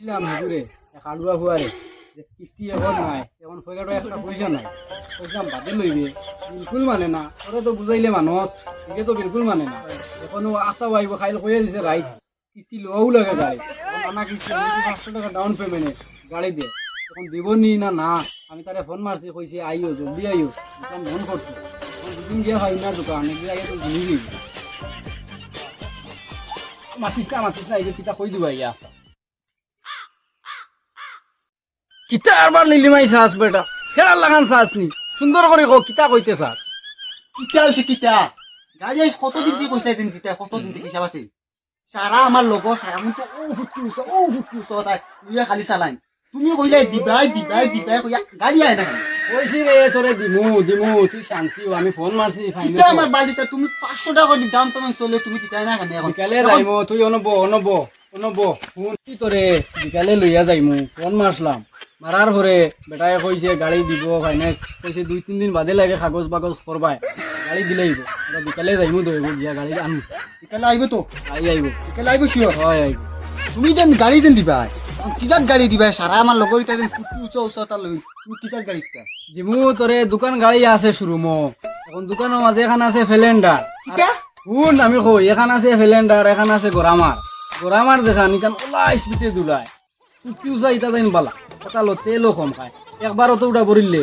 ছিলাম হুজুরে। কালুয়া ফুয়ারে। যে কিস্তি এখন নাই, এখন পয়সাটা একটা পয়সা নাই। পয়সা বাদে লইবে। বিলকুল মানে না। ওরা তো বুঝাইলে মানুষ তো বিলকুল মানে না। এখনও পাইব খাইল দিছে রাইট কিস্তি লোয়াও লাগে গাড়ি এখন নানা কিস্তি, পাঁচশো টাকা ডাউন পেমেন্টে গাড়ি দিয়ে। তখন দিব নি না? না আমি তারে ফোন মারছি, কইছে, আইও, জলদি আইও, দোকান বন্ধ এখন দুদিন গিয়ে হয় না দোকান এগিয়ে আইয়া তো ঘুরি দিবি মাতিস না মাতিস না এই কিতা কই দিবা ইয়া। কিতা আরবার লিলিমাই চাস বেটা। খেলার লাগান চাস নি। সুন্দর করে কো কিতা কইতে চাস কিতা হইছে কিতা? গাড়ি আইস কতদিন থেকে কইতাইছেন কিতা কতদিন থেকে হিসাব আছে সারা আমার লগৰ সারা মন তো ও ফুটি উছ ও ফুটি উছ তাই লুইয়া খালি চালাইন। তুমি কইলাই দিবাই দিবাই দিবাই কইয়া গাড়ি আয় না কইছি রে তোরে দিমু দিমু তুই শান্তি আমি ফোন মারছি কিতা আমার বাড়িতে তুমি পাঁচশো টাকা দি দাম তোমার চলে তুমি দিতাই না কেন এখন। বিকালে যাইমু তুই অনব অনব অনব ফোন কি তোরে বিকালে লইয়া যাইমু ফোন মারলাম মারার পরে বেটাই কইছে গাড়ি দিব ফাইন্যান্স কইছে দুই তিন দিন বাদে লাগে কাগজ বাগজ করবাই গাড়ি দিলেইব এবার বিকালে যাইমু দইব গিয়া গাড়ি আনমু। বিকালে আইব তো? আই আইব বিকালে আইব শিওর হয় আইব তুমি যেন গাড়ি যেন দিবাই কিজাত গাড়ি দিবাই সারা আমার লগৰ ইতা যেন ফুটি উছ উছ তা লৈ তুমি কিজাত গাড়ি দিতা দিমু তোরে দোকান গাড়ি আছে শুরুমো এখন দোকানের মাঝে এখান আছে ফেলেন্ডার শুন আমি কই এখান আছে ফেলেন্ডার এখান আছে গোরামার গোরামার দেখান ইখান ওলা স্পিডে দুলায় উচা ইটা যাইন পালা এটা লো তেলও কম খায়। একবার অত উঠা পড়িলে।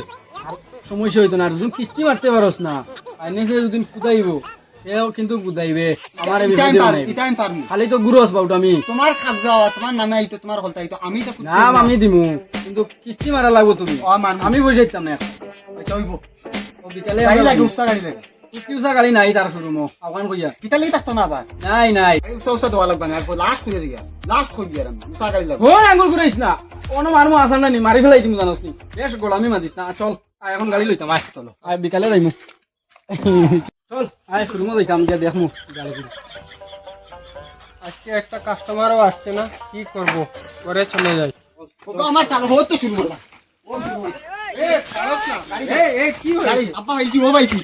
আর সমস্যা হইতো না আর যদি কিস্তি মারতে পারস না ফাইন্যান্সে দুদিন কুদাইব এও কিন্তু কুদাইবে। আমার খালি তো গুরস বাউট আমি। তোমার কাগজ তোমার নামে আইতো তোমার হলতা আইতো আমি তো নাম আমি দিমু কিন্তু কিস্তি মারা লাগবো তুমি। আমি না। আচ্ছা হইব ও বিকালে গাড়ি লাগে উস্তা গাড়ি লাগে। উচা গাড়ি নাই তার শুরুমো আহ্বান কইয়া। কিতা লাগি থাকতো না আবার নাই নাই। গাড়ি উস্তা উস্তা দেওয়া লাগবে না লাস্ট করে দিয়া। লাস্ট কই দিয়া আমি উস্তা গাড়ি লাগবে। কোন আঙ্গুল ঘুরাইস না। কোনো মারমু আসাম না নি মারি ফেলাই দিমু জানোস নি। বেশ গোলামি মাদিস না চল আয় এখন গাড়ি লইতাম আয় চলো। আয় বিকালে যাইমু। চল আয় শুরুমো যাইতাম গিয়া দেখমু গাড়ি। আজকে একটা কাস্টমারও আসছে না কি করব? ঘরে চলে যাই। ওকে আমার চালো হোত শুরু করলাম গাড়ি। আব্বা ভাইছি ও ভাইছি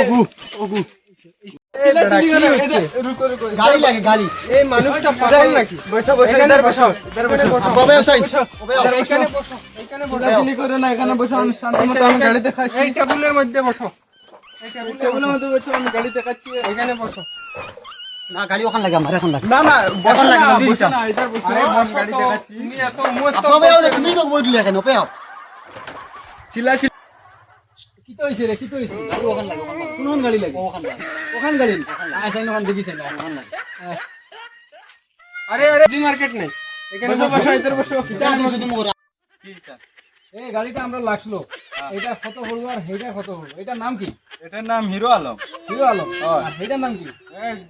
ওগু ওগু গাড়ি লাগে গাড়ি। এই মানুষটা পাগল নাকি? বসো বসো ইধার বসো আব্বা ভাই আসাই এইখানে বসো। এইখানে বসো করে না এখানে বসে আমি শান্তি এই টেবিলের- এই টেবিলের মধ্যে বসো। এই টেবিলের মধ্যে মধ্যে আমি গাড়ি দেখাচ্ছি। এখানে বসো। না গাড়ি ওখান লাগে আমার এখন লাগে। না না এখন লাগে না দিটা আরে বসো তো। তুমি এত মস্ত আব্বা তুমি তো বই এখানে। ওপে চিল্লা চিল্লা। কি তো হইছে রে কি হইছে? গাড়ি ওখান লাগে। কোন গাড়ি লাগে? ওখান লাগে ওখান গাড়ি আসাই ওখান দেখিছেন না ওখান লাগে। আরে আরে জি মার্কেট নেই। এখানে বসো বসো এদের বসো। এটা বসো তুমি ওরা এই গাড়িটা আমরা লাগছিল। এটা কত বলব আর এটা কত বলব। এটার নাম কি? এটার নাম হিরো আলম। হিরো আলম। আর এটার নাম কি?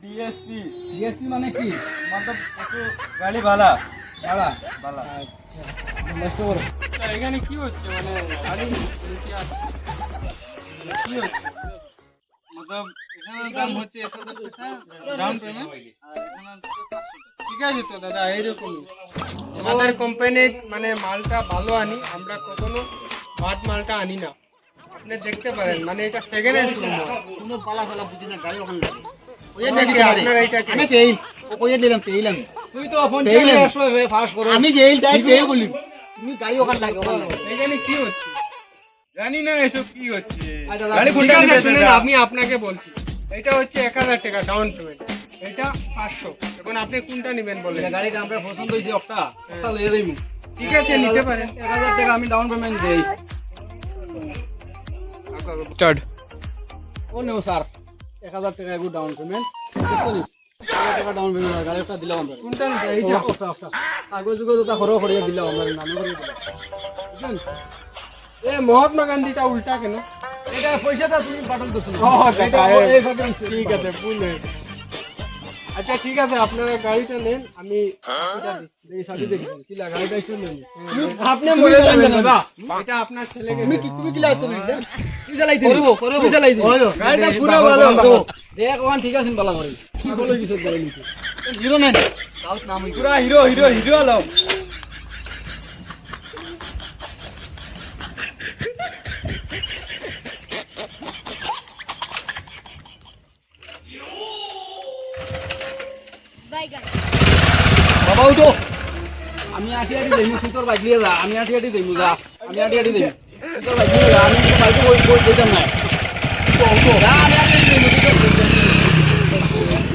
ডিএসপি ডিএসপি মানে কি? মানে গাড়ি ভালা ভালা ভালা আচ্ছা। নেক্সট বলো। এখানে কি হচ্ছে? মানে গাড়ি কি আছে ঠিক আছে তো দাদা এইরকম আমাদের কোম্পানির মানে মালটা ভালো আনি আমরা কখনো বাদ মালটা আনি না আপনি দেখতে পারেন মানে এটা সেকেন্ড হ্যান্ড কোনো পালা ফালা বুঝি না গাড়ি ওখানে লাগে আমি তুই তো ফোন তেল আমি তাই বলি তুমি গাড়ি ওখানে লাগে ওখানে এখানে কি হচ্ছে জানি না এসব কি হচ্ছে। আচ্ছা, গাড়ি কোনটা শুনেন? আমি আপনাকে বলছি। এটা হচ্ছে এক হাজার টাকা ডাউন পেমেন্ট এটা পাঁচশো। এখন আপনি কোনটা নেবেন বলেন? এই গাড়িটা আমরা পছন্দ হয়েছে একটা একটা লিয়ে দিমু ঠিক আছে নিতে পারেন। এক হাজার টাকা আমি ডাউন পেমেন্ট দেই। স্টার্ট ও নেও স্যার এক হাজার টাকা এগু ডাউন পেমেন্ট দেখছ নি? এক হাজার টাকা ডাউন পেমেন্ট গাড়ি একটা দিলাম আমরা। কোনটা নিতে? এই এইটা একটা একটা কাগজ যুগজ ওটা ঘর করিয়া দিলাম আমরা নামে করিয়া দিলাম। বুঝলেন? এ মহাত্মা গান্ধীটা উল্টা কেন? এটা পয়সাটা তুমি পাঠান দিছো এই ভাবে নিছি। ঠিক আছে ভুল হয়েছে। আচ্ছা ঠিক আছে আপনারা গাড়িটা নেন আমি এটা দিচ্ছি। এই সাথে দেখেছেন কি গাড়িটা একটু নেন। আপনি মরে যাবেন দাদা এটা আপনার ছেলেকে তুমি কি তুমি কি করব, করব। গাড়িটা পুরো ভালো। দেখ ওখান ঠিক আছে বালা করে পাগল হয়ে গেছে গাড়ি নিতে হিরো নেন। পুরা হিরো হিরো হিরো আলম। বাবা উঠো আমি আটি আটি দেইমু তুই তোর বাইক নিয়ে যা আমি আটি আটি দেইমু যা আমি আটি আটি দেইমু তুই তোর বাইক নিয়ে যা আমি তোর বাইকে ওই বই দিতাম না তো আমি আটি আটি দেইমু তুই তোর